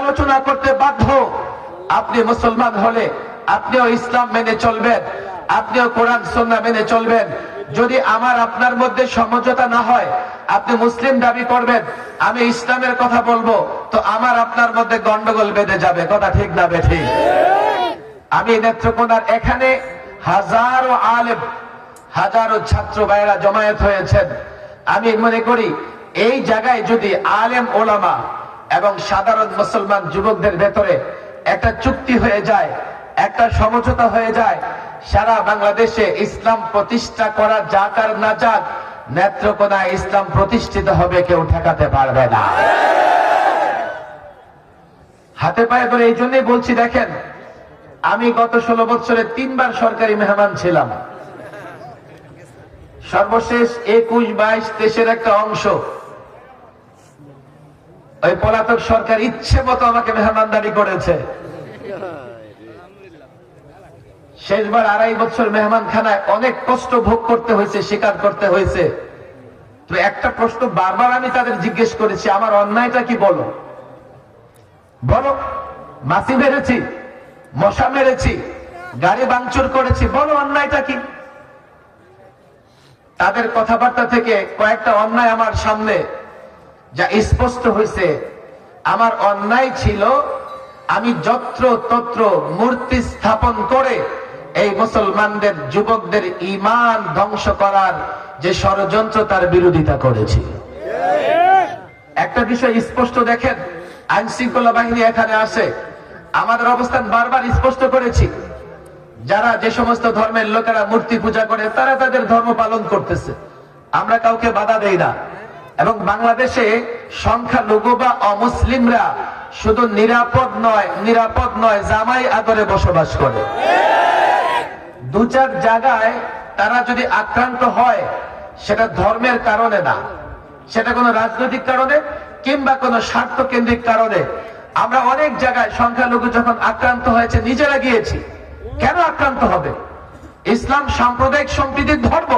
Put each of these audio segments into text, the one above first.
আলোচনা করতে বাধ্য। আপনি মুসলমান হলে আপনিও ইসলাম মেনে চলবেন, আপনিও কোরআন সন্না মেনে চলবেন। যদি আমার আপনার মধ্যে সমঝোতা না হয়, আপনি মুসলিম দাবি করবেন, আমি ইসলামের কথা বলব, তো আমার আপনার মধ্যে গন্ডগোল বেঁধে যাবে। কথা ঠিক না বেঠি? আমি নেত্রকোনার এখানে হাজারো আলেম, হাজারো ছাত্র ভাইয়েরা জমায়েত হয়েছেন। আমি মনে করি, এই জায়গায় যদি আলেম ওলামা এবং সাধারণ মুসলমান যুবকদের ভেতরে একটা চুক্তি হয়ে যায়, একটা সমঝোতা হয়ে যায়, সারা বাংলাদেশে ইসলাম প্রতিষ্ঠা করা যাক আর না যাক, নেত্রকোনায় ইসলাম প্রতিষ্ঠিত হবে কেউ ঠেকাতে পারবে না। হাতে পায়ে ধরে এই জন্যই বলছি, দেখেন, আমি গত ষোলো বছরে তিনবার সরকারি মেহমান ছিলাম। সর্বশেষ একুশ বাইশ দেশের একটা অংশ ওই পলাতক সরকার ইচ্ছে মতো আমাকে মেহমানদারি করেছে। শেষবার আড়াই বছর মেহমান খানায় অনেক কষ্ট ভোগ করতে হয়েছে, স্বীকার করতে হয়েছে। তো একটা প্রশ্ন বারবার আমি তাদের জিজ্ঞেস করেছি, আমার অন্যায়টা কি বলো? বলো মাসি মেরেছি, মশা মেরেছি, গাড়ি ভাঙচুর করেছি, বলো অন্যায়টা কি? তাদের কথাবার্তা থেকে কয়েকটা অন্যায় আমার সামনে যা স্পষ্ট হয়েছে। আমার অন্যায় ছিল, আমি যত্র তত্র মূর্তি স্থাপন করে এই মুসলমানদের, যুবকদের ইমান ধ্বংস করার যে ষড়যন্ত্র তার বিরোধিতা করেছি। একটা বিষয় স্পষ্ট দেখেন আইন শৃঙ্খলা বাহিনী এখানে আসে। আমাদের অবস্থান বারবার স্পষ্ট করেছি। যারা যে সমস্ত ধর্মের লোকেরা মূর্তি পূজা করে, তারা তাদের ধর্ম পালন করতেছে। আমরা কাউকে বাধা দেই না। এবং বাংলাদেশে সংখ্যালঘু বা অমুসলিমরা শুধু নিরাপদ নয় নিরাপদ নয়, জামাই আদরে বসবাস করে। দু চার জায়গায় তারা যদি আক্রান্ত হয়, সেটা ধর্মের কারণে না। সেটা কোনো রাজনৈতিক কারণে কিংবা কোনো স্বার্থ কেন্দ্রিক কারণে। আমরা অনেক জায়গায় সংখ্যালঘু যখন আক্রান্ত হয়েছে, নিজেরা গিয়েছি। কেন আক্রান্ত হবে? ইসলাম সাম্প্রদায়িক সম্প্রীতির ধর্ম।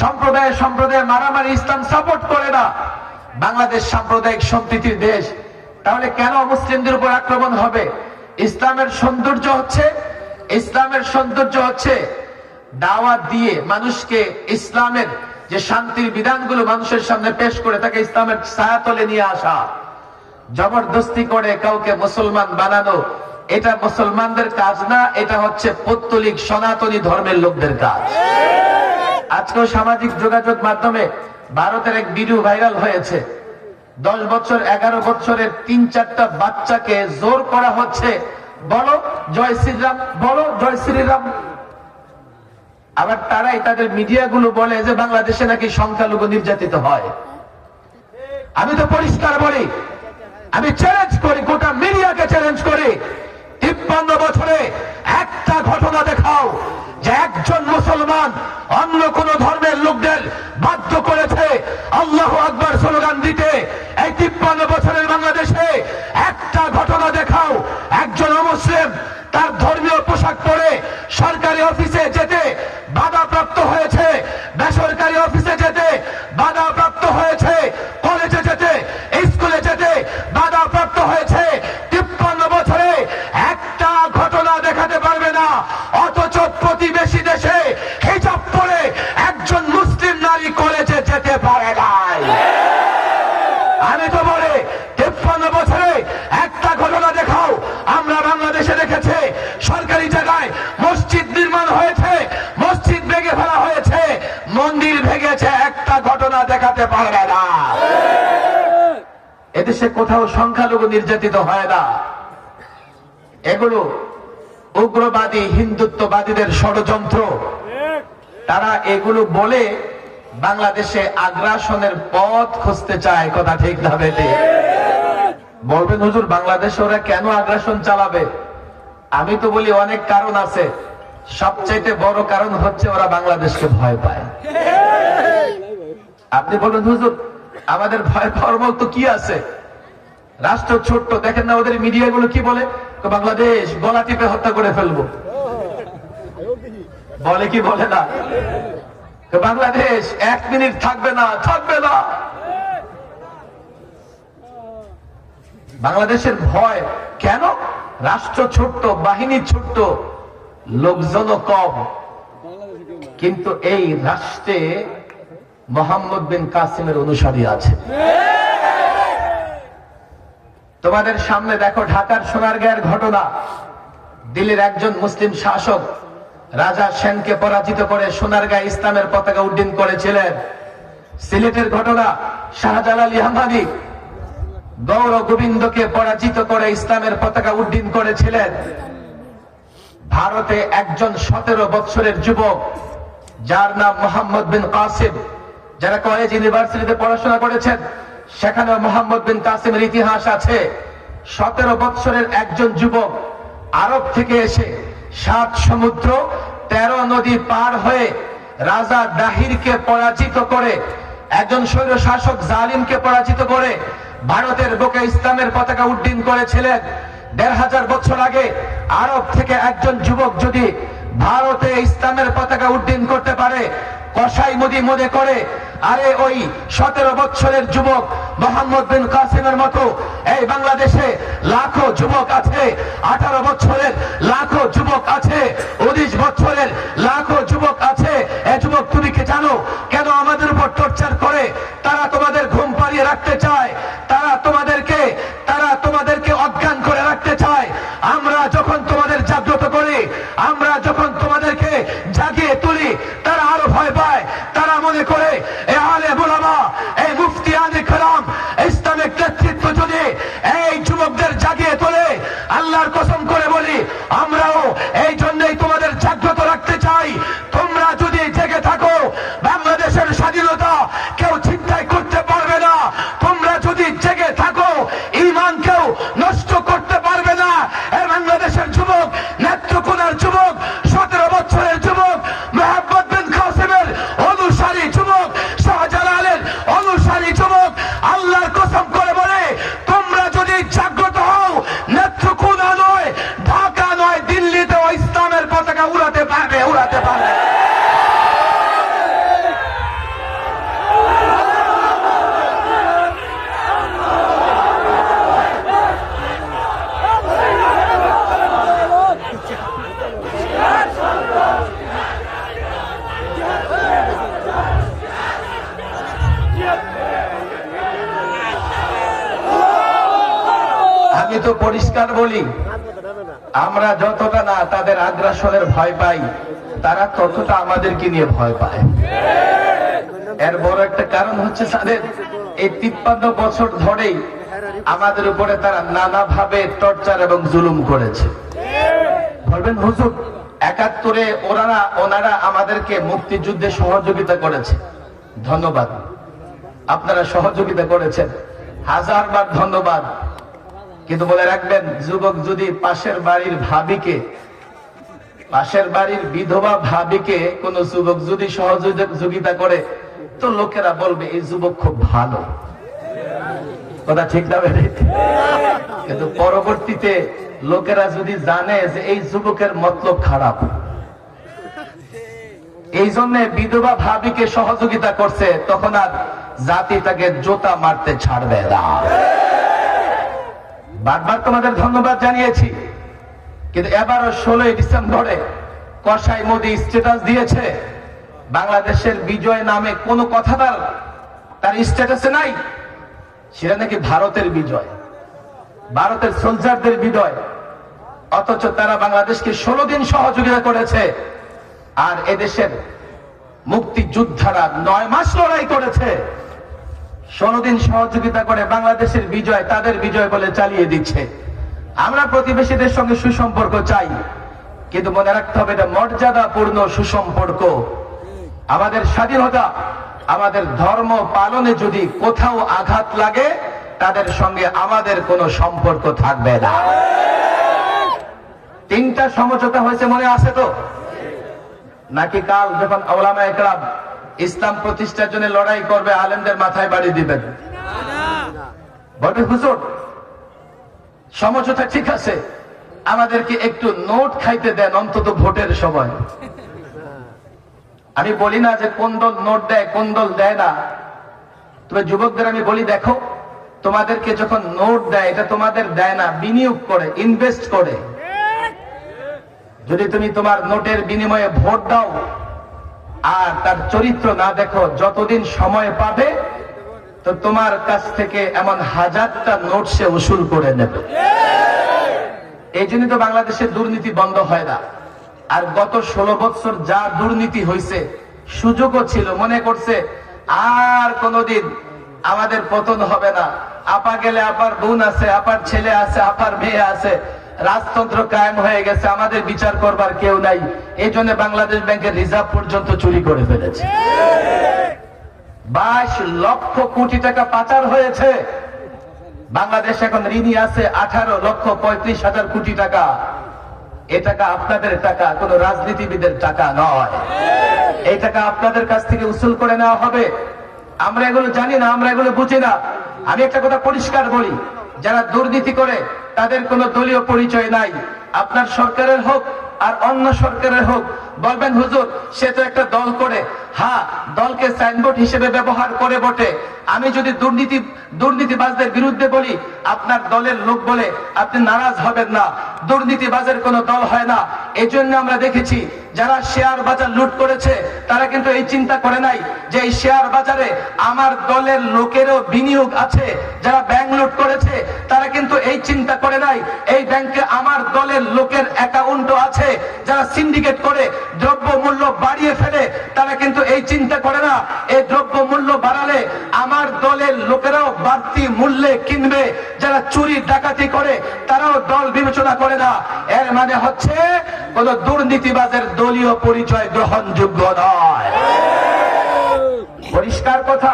সম্প্রদায় সম্প্রদায় মারামারি ইসলাম সাপোর্ট করে না। বাংলাদেশ সাম্প্রদায়িক সম্প্রীতির দেশ। তাহলে কেন মুসলিমদের উপর আক্রমণ হবে? ইসলামের সৌন্দর্য হচ্ছে, ইসলামের সৌন্দর্য হচ্ছে দাওয়াত দিয়ে মানুষকে ইসলামের যে শান্তির বিধানগুলো মানুষের সামনে পেশ করে তাকে ইসলামের ছায়াতলে নিয়ে আসা। জবরদস্তি করে কাউকে মুসলমান বানানো, এটা মুসলমানদের কাজ না, এটা হচ্ছে পৌত্তলিক সনাতনী ধর্মের লোকদের কাজ। আজকেও সামাজিক যোগাযোগ মাধ্যমে ভারতের এক ভিডিও ভাইরাল হয়েছে। দশ বছর, এগারো বছরের তিন চারটা বাচ্চাকে জোর করা হচ্ছে। বলো, জয় শ্রীরাম, বলো, জয় শ্রীরাম। আবার তারাই তাদের মিডিয়াগুলো বলে যে বাংলাদেশে নাকি সংখ্যালঘু নির্যাতিত হয়। আমি তো পরিষ্কার বলি, আমি চ্যালেঞ্জ করি, গোটা মিডিয়াকে চ্যালেঞ্জ করি। তিপ্পান্ন বছরে একটা ঘটনা দেখাও যে একজন মুসলমান অন্য কোন ধর্মের লোকদের বাধ্য করেছে আল্লাহ আকবর স্লোগান দিতে। এই তিপ্পান্ন বছরের বাংলাদেশে একটা ঘটনা দেখাও একজন অমুসলিম তার ধর্মীয় পোশাক পরে সরকারি অফিসে যেতে বাধাপ্রাপ্ত হয়েছে বেসরকারি অফিসে যেতে বাধাপ্রাপ্ত হয়েছে কলেজে যেতে স্কুলে যেতে বাধাপ্রাপ্ত হয়েছে তিপ্পান্ন বছরে একটা ঘটনা দেখাতে পারবে না অথচ প্রতিবেশী দেশে হিজাব পরে একজন মুসলিম নারী কলেজে যেতে পারে নাই আমি তো বলে তেপ্পান্ন বছরে একটা ঘটনা দেখাও আমরা বাংলাদেশে দেখেছে সরকারি জায়গায় মসজিদ নির্মাণ হয়েছে মসজিদ ভেঙে ফেলা হয়েছে মন্দির ভেঙেছে একটা ঘটনা পারবে না। এদেশে কোথাও সংখ্যালঘু নির্যাতিত হয় না। এগুলো উগ্রবাদী, হিন্দুত্ববাদীদের ষড়যন্ত্র। তারা এগুলো বলে বাংলাদেশে আগ্রাসনের পথ খুঁজতে চায়, কথা ঠিক না বেটে। বলবেন, হুজুর, বাংলাদেশে ওরা কেন আগ্রাসন চালাবে? আমি তো বলি অনেক কারণ আছে। সবচাইতে বড় কারণ হচ্ছে ওরা বাংলাদেশকে ভয় পায়। আপনি বলবেন, হুজুর, আমাদের ভয় পাওয়ার মতো কি আছে? রাষ্ট্র ছোট্ট, দেখেন না ওদের মিডিয়াগুলো কি বলে? বাংলাদেশ, গলা টিপে হত্যা করে ফেলব। বলে কি বলে না? বাংলাদেশ, এক মিনিট থাকবে না থাকবে না। বাংলাদেশের ভয় কেন? রাষ্ট্র ছোট্ট, বাহিনী ছোট্ট, লোকজনও কম। কিন্তু এই রাষ্ট্রে মোহাম্মদ বিন কাসিমের অনুসারী আছে। তোমাদের সামনে দেখো ঢাকার সোনারগাঁয়ের ঘটনা। দিল্লির একজন মুসলিম শাসক রাজা সেনকে পরাজিত করে সোনারগাঁ ইসলামের পতাকা উড্ডীন করেছিলেন। সিলেটের ঘটনা, শাহজালাল ইয়ামানি গৌর গোবিন্দকে পরাজিত করে ইসলামের পতাকা উড্ডীন করেছিলেন। ভারতে একজন সতেরো বৎসরের যুবক, যার নাম মোহাম্মদ বিন কাসিম। যারা কলেজ ইউনিভার্সিটিতে পড়াশোনা করেছেন, সেখানে মোহাম্মদ বিন কাসিমের ইতিহাস আছে। সতেরো বৎসরের একজন যুবক আরব থেকে এসে সাত সমুদ্র, তেরো নদী পার হয়ে রাজা দাহিরকে পরাজিত করে, একজন স্বৈর শাসক জালিমকে পরাজিত করে ভারতের বুকে ইসলামের পতাকা উড্ডীন করেছিলেন। দেড় হাজার বছর আগে আরব থেকে একজন যুবক যদি ভারতে ইসলামের পতাকা উড্ডীন করতে পারে কসাই মুদি মনে করে, আরে ওই সতেরো বছরের যুবক মোহাম্মদ বিন কাসিমের মতো, এই বাংলাদেশে লাখো যুবক আছে, আঠারো বছরের লাখো যুবক আছে, উনিশ বছরের আমি তো পরিষ্কার বলি, আমরা যতটা না তাদের আগ্রাসনের ভয় পাই, তারা ততটা আমাদেরকে নিয়ে ভয় পায়। এর বড় একটা কারণ হচ্ছে তাদের এই তিপ্পান্ন বছর ধরেই আমাদের উপরে তারা নানাভাবে টর্চার এবং জুলুম করেছে। বলবেন, হুজুর, একাত্তরে ওনারা ওনারা আমাদেরকে মুক্তিযুদ্ধে সহযোগিতা করেছে। ধন্যবাদ। আপনারা সহযোগিতা করেছেন। হাজারবার ধন্যবাদ। কিন্তু বলে রাখবেন, যুবক যদি পাশের বাড়ির ভাবিকে, পাশের বাড়ির বিধবা ভাবিকে কোন যুবক যদি সহযোগিতা করে, তো লোকেরা বলবে, এই যুবক খুব ভালো। কথা ঠিক না কিন্তু পরবর্তীতে লোকেরা যদি জানে যে এই যুবকের মতলব খারাপ, এই জন্য বিধবা ভাবিকে সহযোগিতা করছে, তখন আর জাতি তাকে জোতা মারতে ছাড়বে না। বারবার তোমাদের ধন্যবাদ জানিয়েছি। কিন্তু এবারও ষোলোই ডিসেম্বরে কসাই মোদী স্ট্যাটাস দিয়েছে। বাংলাদেশের বিজয় নামে কোনো কথা তার তার স্ট্যাটাসে নাই। সেটা নাকি ভারতের বিজয়, ভারতের সোলজারদের বিজয়। অথচ তারা বাংলাদেশকে ষোলো দিন সহযোগিতা করেছে। আর এদেশের মুক্তিযোদ্ধারা নয় মাস লড়াই করেছে। ষোলো দিন সহযোগিতা করে বাংলাদেশের বিজয় তাদের বিজয় বলে চালিয়ে দিচ্ছে। আমরা প্রতিবেশীদের সঙ্গে সুসম্পর্ক চাই, কিন্তু মনে রাখতে হবে এটা মর্যাদাপূর্ণ সুসম্পর্ক। আমাদের স্বাধীনতা, আমাদের ধর্ম পালনে যদি কোথাও আঘাত লাগে, তাদের সঙ্গে আমাদের কোনো সম্পর্ক থাকবে না। তিনটা সমঝোতা হয়েছে মনে আছে তো? নাকি কাল যখন আওলামা একরাম ইসলাম প্রতিষ্ঠার জন্য লড়াই করবে, আলেমদের মাথায় বাড়ি দিবেন। সমঝোতা ঠিক আছে, আমাদেরকে একটু নোট খাইতে দেন অন্তত ভোটের সময়। আমি বলি না যে কোন দল নোট দেয়, কোন দল দেয় না। তবে যুবকদের আমি বলি, দেখো, তোমাদেরকে যখন নোট দেয়, এটা তোমাদের দেয় না, বিনিয়োগ করে ইনভেস্ট করে। যদি তুমি তোমার নোটের বিনিময়ে ভোট দাও আর তার চরিত্র না দেখো, যতদিন সময় পাবে, তো তোমার কাছ থেকে এমন হাজারটা নোট সে উসুল করে নেবে। এই জন্য তো বাংলাদেশের দুর্নীতি বন্ধ হয় না। আর গত ষোলো বছর যা দুর্নীতি হয়েছে সুযোগও ছিল, মনে করছে, আর কোনদিন আমাদের পতন হবে না। আপা গেলে আপার বোন আছে, আপার ছেলে আছে, আপার মেয়ে আছে রাজতন্ত্র কায়েম হয়ে গেছে, আমাদের বিচার করবার কেউ নাই। এই জন্য বাংলাদেশ ব্যাংকের রিজার্ভ পর্যন্ত চুরি করে ফেলেছে। বাইশ লক্ষ কোটি টাকা পাচার হয়েছে। বাংলাদেশ এখন ঋণী আছে আঠারো লক্ষ পঁয়ত্রিশ হাজার কোটি টাকা। এ টাকা আপনাদের টাকা, কোন রাজনীতিবিদের টাকা নয়। এই টাকা আপনাদের কাছ থেকে উসুল করে নেওয়া হবে। আমরা এগুলো জানি না, আমরা এগুলো বুঝি না। আমি একটা কথা পরিষ্কার বলি। যারা দুর্নীতি করে, তাদের কোনো দলীয় পরিচয় নাই। আপনার সরকারের হোক আর অন্য সরকারের হোক, বলবেন, হুজুর, সে তো একটা দল করে। হ্যাঁ দলকে সাইনবোর্ড হিসেবে ব্যবহার করে বটে। আমি যদি দুর্নীতি, দুর্নীতিবাজদের বিরুদ্ধে বলি, আপনার দলের লোক বলে আপনি নারাজ হবেন না। দুর্নীতিবাজের কোনো দল হয় না। এজন্য আমরা দেখেছি যারা শেয়ার বাজার লুট করেছে, তারা কিন্তু এই চিন্তা করে নাই যে এই শেয়ার বাজারে আমার দলের লোকেরও বিনিয়োগ আছে, যারা ব্যাংক লুট করেছে, তারা কিন্তু এই চিন্তা করে নাই। এই ব্যাংকে আমার দলের লোকের অ্যাকাউন্টও আছে, যারা সিন্ডিকেট করে দ্রব্য মূল্য বাড়িয়ে ফেলে, তারা কিন্তু এই চিন্তা করে না। এই দ্রব্য মূল্য বাড়ালে আমার দলের লোকেরাও বাড়তি মূল্যে কিনবে, যারা চুরি, ডাকাতি করে, তারাও দল বিবেচনা করে না। এর মানে হচ্ছে কোন দুর্নীতিবাজের দলীয় পরিচয় গ্রহণযোগ্য নয়। পরিষ্কার কথা,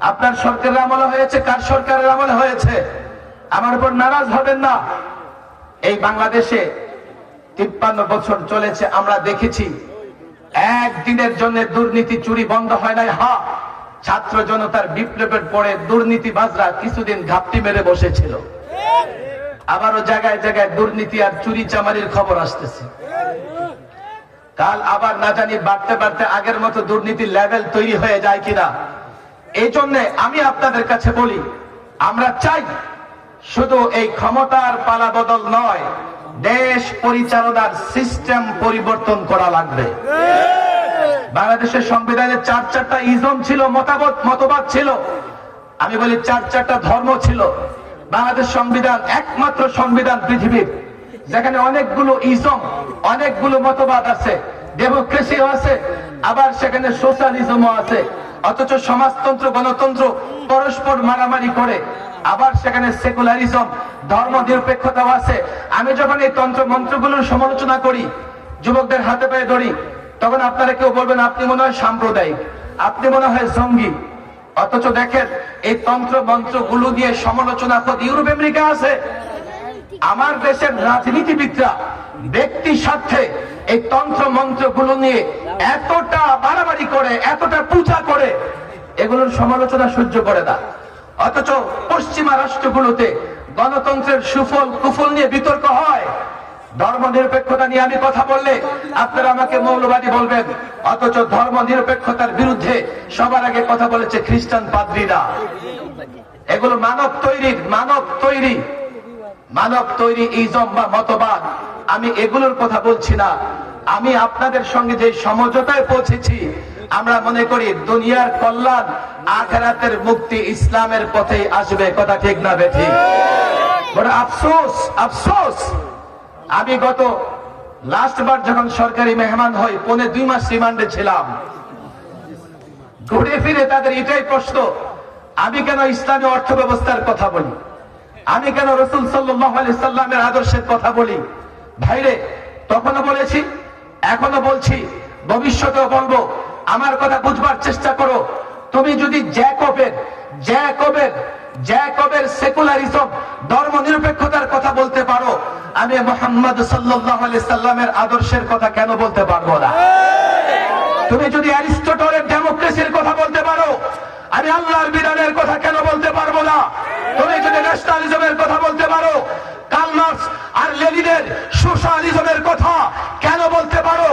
আপনার সরকারের আমলে হয়েছে, কার সরকারের আমলে হয়েছে? আমার উপর নারাজ হবেন না। এই বাংলাদেশে তিপ্পান্ন বছর চলেছে, আমরা দেখেছি। একদিনের জন্য দুর্নীতি চুরি বন্ধ হয় নাই, হা। ছাত্র জনতার বিপ্লবের পরে দুর্নীতিবাজরা কিছুদিন ঘাপটি মেরে বসেছিল। আবারও জায়গায় জায়গায় দুর্নীতি আর চুরি চামারির খবর আসতেছে। কাল আবার না জানি বাড়তে বাড়তে আগের মতো দুর্নীতির লেভেল তৈরি হয়ে যায় কিনা। এই জন্য আমি আপনাদের কাছে বলি, আমরা চাই শুধু এই ক্ষমতার পালা বদল নয়, দেশ পরিচালনার সিস্টেম পরিবর্তন করা লাগবে। বাংলাদেশের সংবিধানে চার চারটা ইজম ছিল, মতামত, মতবাদ ছিল। আমি বলি চার চারটা ধর্ম ছিল। বাংলাদেশ সংবিধান একমাত্র সংবিধান পৃথিবীর যেখানে অনেকগুলো ইজম অনেকগুলো মতবাদ আছে, ডেমোক্রেসিও আছে, আবার সেখানে সোশ্যালিজমও আছে। অথচ সমাজতন্ত্র, গণতন্ত্র পরস্পর মারামারি করে, আবার সেখানে সেকুলারিজম ধর্ম নিরপেক্ষতাও আছে। আমি যখন এই তন্ত্র মন্ত্রগুলোর সমালোচনা করি, যুবকদের হাতে পায়ে ধরি, তখন আপনারা কেউ বলবেন, আপনি মনে হয় সাম্প্রদায়িক, আপনি মনে হয় জঙ্গি। অথচ দেখেন, এই তন্ত্র মন্ত্রগুলো দিয়ে সমালোচনা ইউরোপ, আমেরিকা আছে। আমার দেশের রাজনীতিবিদরা ব্যক্তি স্বার্থে এই তন্ত্র মন্ত্রগুলো নিয়ে এতটা বাড়াবাড়ি করে, এতটা পূজা করে, এগুলোর সমালোচনা সহ্য করে না। অথচ পশ্চিমা রাষ্ট্রগুলোতে গণতন্ত্রের সুফল, কুফল নিয়ে বিতর্ক হয়। ধর্ম নিরপেক্ষতা নিয়ে আমি কথা বললে আপনারা আমাকে মৌলবাদী বলবেন, অথচ ধর্ম নিরপেক্ষতার বিরুদ্ধে সবার আগে কথা বলেছে খ্রিস্টান পাদ্রীরা। এগুলো মানব তৈরির, মানব তৈরি। মানব তৈরি ইজম বা মতবাদ, আমি এগুলোর কথা বলছি না। আমি আপনাদের সঙ্গে যে সমঝোতায় পৌঁছেছি, আমরা মনে করি দুনিয়ার কল্যাণ আখেরাতের মুক্তি ইসলামের পথেই আসবে, কথা ঠিক না বেঠিক বড় আফসোস আফসোস। আমি গত লাস্ট বার যখন সরকারি মেহমান হই, পৌনে দুই মাস রিমান্ডে ছিলাম। ঘুরে ফিরে তাদের এটাই প্রশ্ন, আমি কেন ইসলামী অর্থ ব্যবস্থার কথা বলি? আমি কেন রসুল সাল্লামের আদর্শের কথা বলি? ভাইরে তখনও বলেছি এখনও বলছি ভবিষ্যতেও বলব। আমার কথা বুঝবার চেষ্টা করো। তুমি যদি জ্যাকবের জ্যাকবের জ্যাকবের সেকুলারিজম ধর্ম নিরপেক্ষতার কথা বলতে পারো আমি মোহাম্মদ সাল্লাহ সাল্লামের আদর্শের কথা কেন বলতে পারব না? তুমি যদি অ্যারিস্টটলের ডেমোক্রেসির কথা বলতে পারো আমি আল্লাহর বিধানের কথা কেন বলতে পারব না তুমি যদি ন্যাশনালিজমের কথা বলতে পারো কালমার্স আর লেনিনের সোশ্যালিজমের কথা কেন বলতে পারো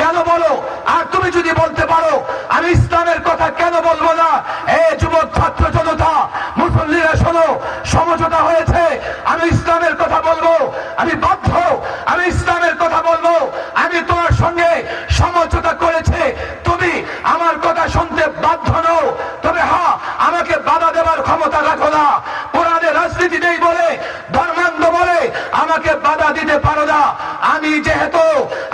কেন বলো আর তুমি যদি বলতে পারো আমি ইসলামের কথা কেন বলব না এ যুবক ছাত্র জনতা মুসল্লিরা শোনো ইসলামের কথা বলব আমি বাধ্য আমি ইসলামের কথা বলব আমি তোমার সঙ্গে সমঝোতা করেছে তুমি আমার কথা শুনতে বাধ্য নও তবে হ্যাঁ আমাকে বাধা দেওয়ার ক্ষমতা রাখো না কোরআনে রাজনীতি নেই বলে ধর্মান্ধ বলে আমাকে বাধা দিতে পারো না আমি যেহেতু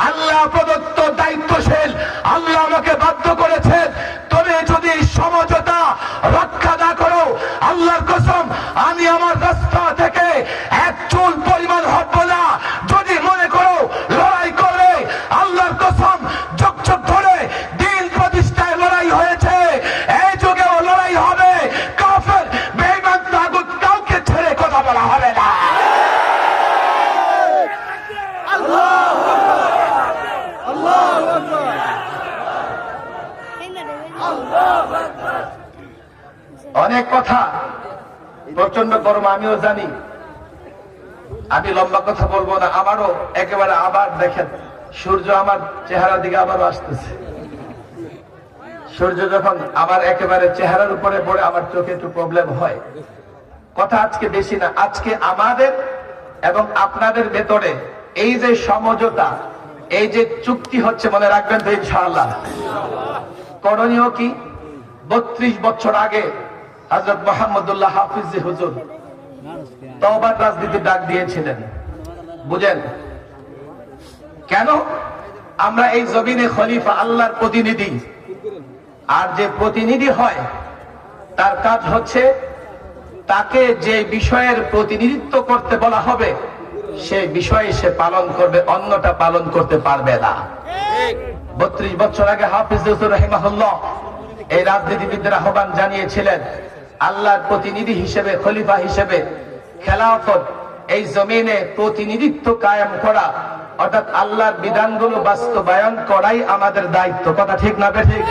আল্লাহ প্রদত্ত দায়িত্বশীল আল্লাহ আমাকে বাধ্য করেছেন তবে যদি সমঝোতা রক্ষা না করো আল্লাহর কসম আমি আমার রাস্তা থেকে এক চুল পরিমাণ হটব না যদি মনে করো লড়াই করে আল্লাহর কসম চোখ চোখ ধরে দিন প্রতিষ্ঠায় লড়াই হয়েছে এই যুগেও লড়াই হবে কাফের বেঈমান তাগুত কাউকে ছেড়ে কথা বলা হবে না অনেক কথা প্রচণ্ড গরম আমিও জানি। আমি লম্বা কথা বলব না, আমারও একেবারে আবার দেখেন, সূর্য আমার চেহারার দিকে আবারও আসতেছে। সূর্য যখন আমার একেবারে চেহারার উপরে পড়ে, আমার চোখে একটু প্রবলেম হয়। কথা আজকে বেশি না, আজকে আমাদের এবং আপনাদের ভেতরে এই যে সমঝোতা, এই যে চুক্তি হচ্ছে মনে রাখবেন তো ইনশাআল্লাহ। করণীয় কি? বত্রিশ বছর আগে হজরত মোহাম্মদুল্লাহ হাফিজ হুজুর তওবার রাজনীতির ডাক দিয়েছিলেন। বুঝেন? কেন? আমরা এই জমিনে খলিফা আল্লাহর প্রতিনিধি। আর যে প্রতিনিধি হয়, তার কাজ হচ্ছে তাকে যে বিষয়ের প্রতিনিধিত্ব করতে বলা হবে সেই বিষয়ে সে পালন করবে, অন্যটা পালন করতে পারবে না। বত্রিশ বছর আগে হাফিজ রহিমাহুল্লাহ এই রাজনীতিবিদদের আহ্বান জানিয়েছিলেন আল্লাহর প্রতিনিধি হিসেবে, খলিফা হিসেবে খেলাফত, এই জমিনে প্রতিনিধিত্ব কায়েম করা, অর্থাৎ আল্লাহর বিধানগুলো বাস্তবায়ন করাই আমাদের দায়িত্ব। কথা ঠিক না ঠিক?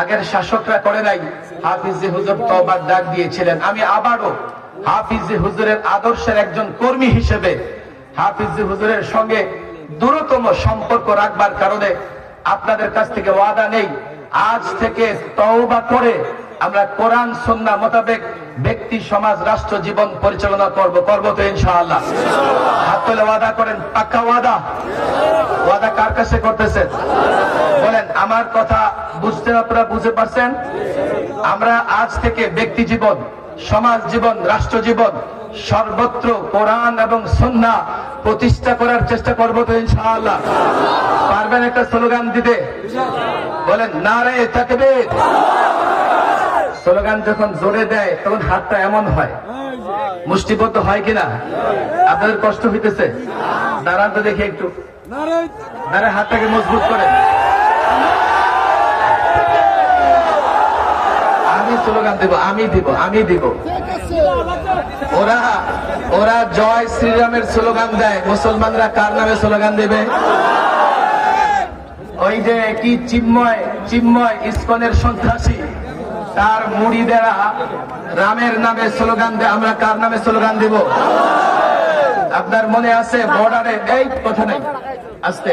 আগের শাসকরা করে নাই, হাফিজ হুজুর তবার ডাক দিয়েছিলেন। আমি আবারও হাফিজ হুজুরের আদর্শের একজন কর্মী হিসেবে হাফিজ হুজুরের সঙ্গে দূরতম সম্পর্ক রাখবার কারণে আপনাদের কাছ থেকে ওয়াদা নেই। আজ থেকে তওবা করে আমরা কোরআন সন্না মোতাবেক ব্যক্তি, সমাজ, রাষ্ট্র, জীবন পরিচালনা করব করব তো ইনশাআল্লাহ। হাত তুলে ওয়াদা করেন, পাক্কা ওয়াদা? ওয়াদা কার কাছে করতেছেন? বলেন, আমার কথা বুঝতে আপনারা বুঝতে পারছেন? আমরা আজ থেকে ব্যক্তি জীবন, সমাজ জীবন, রাষ্ট্র জীবন সর্বত্র কোরআন এবং সন্না প্রতিষ্ঠা করার চেষ্টা করব তো ইনশাআল্লাহ। পারবেন একটা স্লোগান দিতে? বলেন নারে থাকবে স্লোগান যখন জোরে দেয়, তখন হাতটা এমন হয়। মুষ্টিবদ্ধ হয় কিনা? আপনাদের কষ্ট হইতেছে? দাঁড়ান তো দেখি একটু। দাঁড়া হাতটাকে মজবুত করেন। আমি স্লোগান দেব, আমি দিব আমি দিব। ওরা ওরা জয় শ্রীরামের স্লোগান দেয়। মুসলমানরা কার নামে স্লোগান দেবে? ওই যে কি চিন্ময় চিন্ময় ইস্কনের সন্ত্রাসী। তার মুড়ি মুড়িদেরা রামের নামে স্লোগান দেয় আমরা কার নামে স্লোগান দিব? আপনার মনে আছে বর্ডারে? এই কথা নাই, আসতে।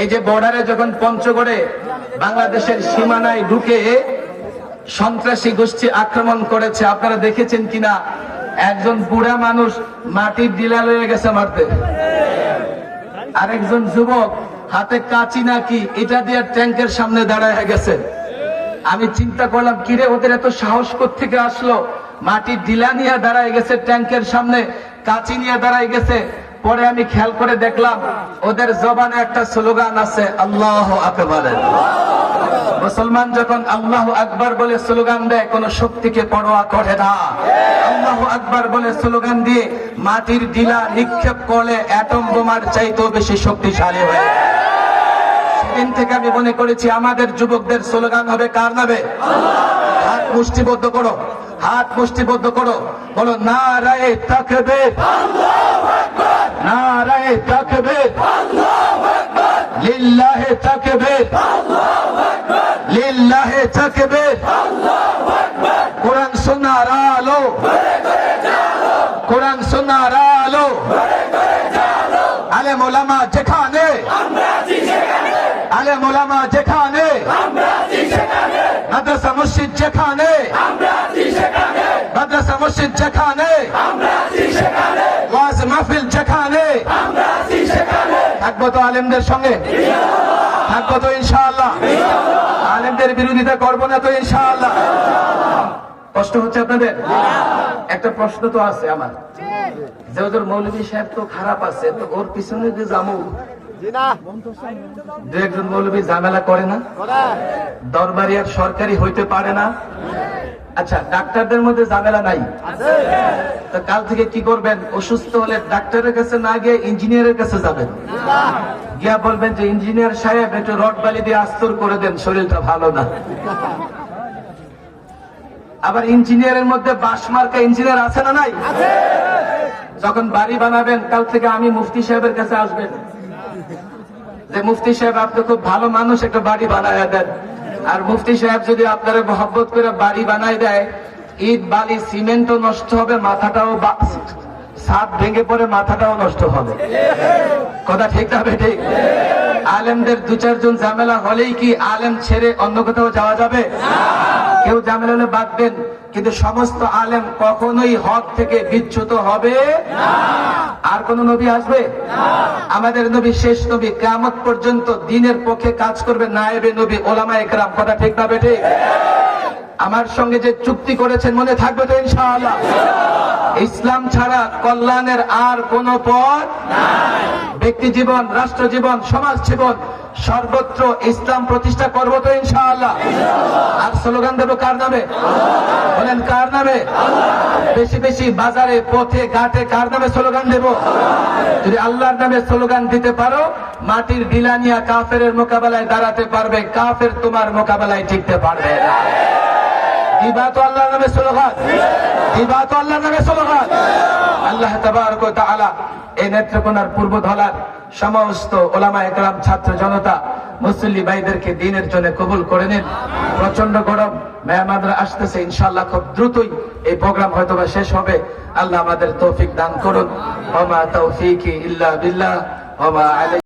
এই যে বর্ডারে যখন পঞ্চগড়ে বাংলাদেশের সীমানায় ঢুকে সন্ত্রাসী গোষ্ঠী আক্রমণ করেছে, আপনারা দেখেছেন কিনা? একজন বুড়া মানুষ মাটির ডিলা লয়ে গেছে মারতে। আরেকজন যুবক হাতে কাচি নাকি, এটা দিয়ে ট্যাঙ্কের সামনে দাঁড়ায় গেছে। আমি চিন্তা করলাম, কিরে, ওদের এত সাহস থেকে আসলো? মাটির ডিলা নিয়ে দাঁড়ায় গেছে ট্যাঙ্কের সামনে, কাচি নিয়ে দাঁড়ায় গেছে। পরে আমি খেয়াল করে দেখলাম, ওদের জবানে একটা স্লোগান আছে, আল্লাহ আকবরের মুসলমান যখন আল্লাহ আকবার বলে স্লোগান দেয়, কোন শক্তিকে পরোয়া করে না। আল্লাহ আকবার বলে স্লোগান দিয়ে মাটির ডিলা নিক্ষেপ করলে অ্যাটম বোমার চাইতেও বেশি শক্তিশালী হয়ে সেদিন থেকে আমি মনে করেছি আমাদের যুবকদের স্লোগান হবে কার নামে? হাত মুষ্টিবদ্ধ করো, হাত মুষ্টিবদ্ধ করো। বলো না রায় থাকবে না থাকবে লিল্লাহে থাকবে লিল্লাহে থাকবে মাদ্রাসা মসজিদ যেখানে। মাদ্রাসা মসজিদ যেখানে। থাকব তো আলেমদের সঙ্গে। থাকব তো ইনশাআল্লাহ। আলেমদের বিরোধিতা করব না তো ইনশাআল্লাহ। কষ্ট হচ্ছে আপনাদের? একটা প্রশ্ন তো আছে আমার। যে ওদের মৌলভী সাহেব তো খারাপ আছে তো ওর পিছনে যে জামু দু একজন মৌলভী ঝামেলা করে না। দরবারি আর সরকারি হইতে পারে না। আচ্ছা ডাক্তারদের মধ্যে ঝামেলা নাই। তো কাল থেকে কি করবেন? অসুস্থ হলে ডাক্তারের কাছে না গিয়ে ইঞ্জিনিয়ারের কাছে যাবেন। গিয়া বলবেন যে ইঞ্জিনিয়ার সাহেব একটু রড বালি দিয়ে আস্তর করে দেন শরীরটা ভালো না। আবার ইঞ্জিনিয়ারের মধ্যে বাস মার্কা ইঞ্জিনিয়ার আছে না নাই? যখন বাড়ি বানাবেন কাল থেকে আমি মুফতি সাহেবের কাছে আসবেন। যে মুফতি সাহেব, আপনি খুব ভালো মানুষ, একটা বাড়ি বানায় দেন। আর মুফতি সাহেব যদি আপনারা মহব্বত করে বাড়ি বানায় দেয়, ইট, বালি সিমেন্টও নষ্ট হবে, মাথাটাও সাপ ভেঙে পড়ে, মাথাটাও নষ্ট হবে। কথা ঠিক না ঠিক? আলেমদের দু চারজন ঝামেলা হলেই কি আলেম ছেড়ে অন্য কোথাও যাওয়া যাবে? কেউ ঝামেলা হলে বাঁধবেন কিন্তু সমস্ত আলেম কখনোই হক থেকে বিচ্যুত হবে আর কোন নবী আসবে? আমাদের নবী শেষ নবী কেমন পর্যন্ত দিনের পক্ষে কাজ করবে না এবে নবী ওলামা একরাম কথা ঠিক না বেঠে আমার সঙ্গে যে চুক্তি করেছেন মনে থাকবে তো ইনশাআল্লাহ। ইসলাম ছাড়া কল্যাণের আর কোন পথ ব্যক্তি জীবন, রাষ্ট্র জীবন, সমাজ জীবন, সর্বত্র ইসলাম প্রতিষ্ঠা করব তো ইনশাআল্লাহ। আর স্লোগান দেবো কার নামে? বলেন কার নামে? বেশি বেশি বাজারে, পথে, ঘাটে কার নামে স্লোগান দেব? যদি আল্লাহর নামে স্লোগান দিতে পারো, মাটির ডিলানিয়া কাফের মোকাবেলায় দাঁড়াতে পারবে, কাফের তোমার মোকাবেলায় টিকতে পারবে না। কবুল করে নিন। প্রচণ্ড গরম, মেহমানরা আসতেছে ইনশাল্লাহ খুব দ্রুতই এই প্রোগ্রাম হয়তোবা শেষ হবে। আল্লাহ আমাদের তৌফিক দান করুন।